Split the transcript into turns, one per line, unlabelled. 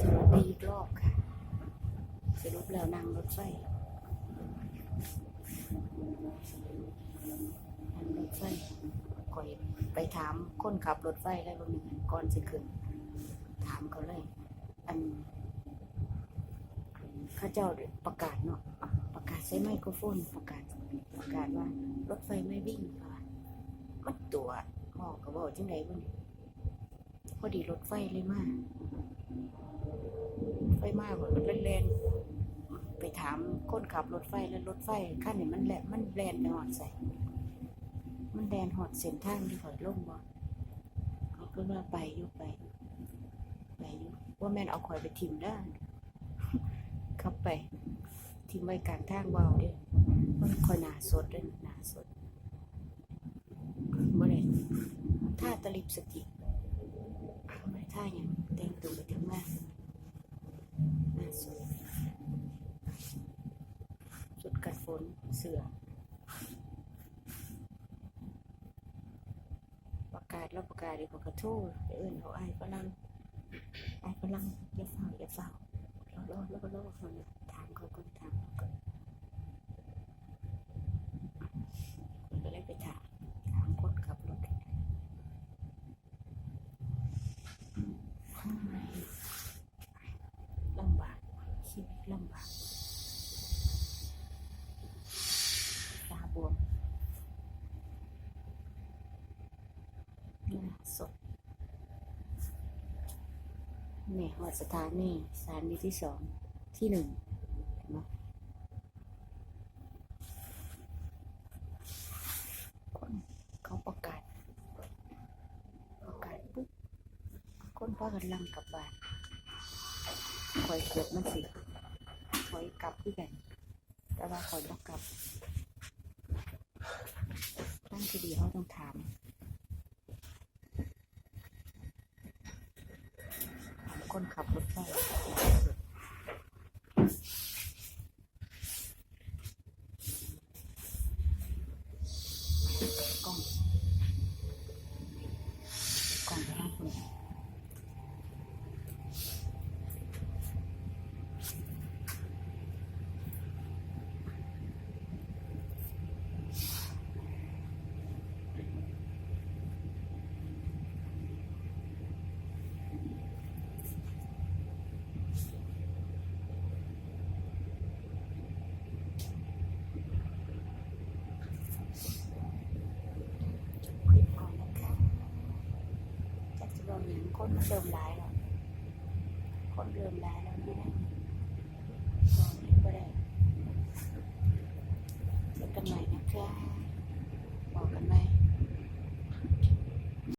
สวัสดีอีกรอบค่ะ สรุปแล้วนั่งรถไฟนั่งรถไฟก่อยไปถามคนขับรถไฟได้บางหนึ่งก่อนสิขึ้น ถามเขาเลย อันข้าเจ้าประกาศเนาะประกาศใช้ไมโครโฟนประกาศประกาศว่ารถไฟไม่วิ่งค่ะมันตัวหมอก็บอกจังไงบ้างพอดีรถไฟเลยมาไฟ มากมันเลนไปถามคนขับรถไฟแล้วรถไฟขั้นนี้มันแหละมันแลนไปหอดใส่ มันแดนหอดเส้นทางที่เขาลงบ่เขาก็ว่าไปอยู่ไปไปอยู่ว่าแม่นเอาข่อยไปทิมได้ขับไปทิมไว้กลางทางเบาเด้มันคอยหนาสดเด้อหนาสดบ่ได้ท่าตลิบสติบ่ได้ท่าอย่างแต่งตัวไปถึง เสือประกาศแล้วประกาศดีกว่ากระทู้อื่นเขาไอ้ฝรั่งไอ้ฝรั่งอย่าเฝ้าอย่าเฝ้าเรอรอรอรอเขาเนี่ยถามเขาก่อนถามเขาก่อนคนก็เลยไปถามถามคนขับรถลำบากชีวิตลำบากตาบวม นี่สด นี่หอดสถานีสถานีที่สองที่หนึ่งเห็นไหมคนเขาประกาศ ประกาศปุ๊บคนพากันลังกลับบ้านคอยเกิดมันสิคอยกลับที่กัน แต่ว่าคอยบอกกลับตั้งทีดีเขาต้องถาม คนขับรถไฟ คนเดิมร้ายแล้วคนเดิมร้ายแล้วนี่นะลองคิดไปได้เจอกันใหมนะคะบอกกันไหม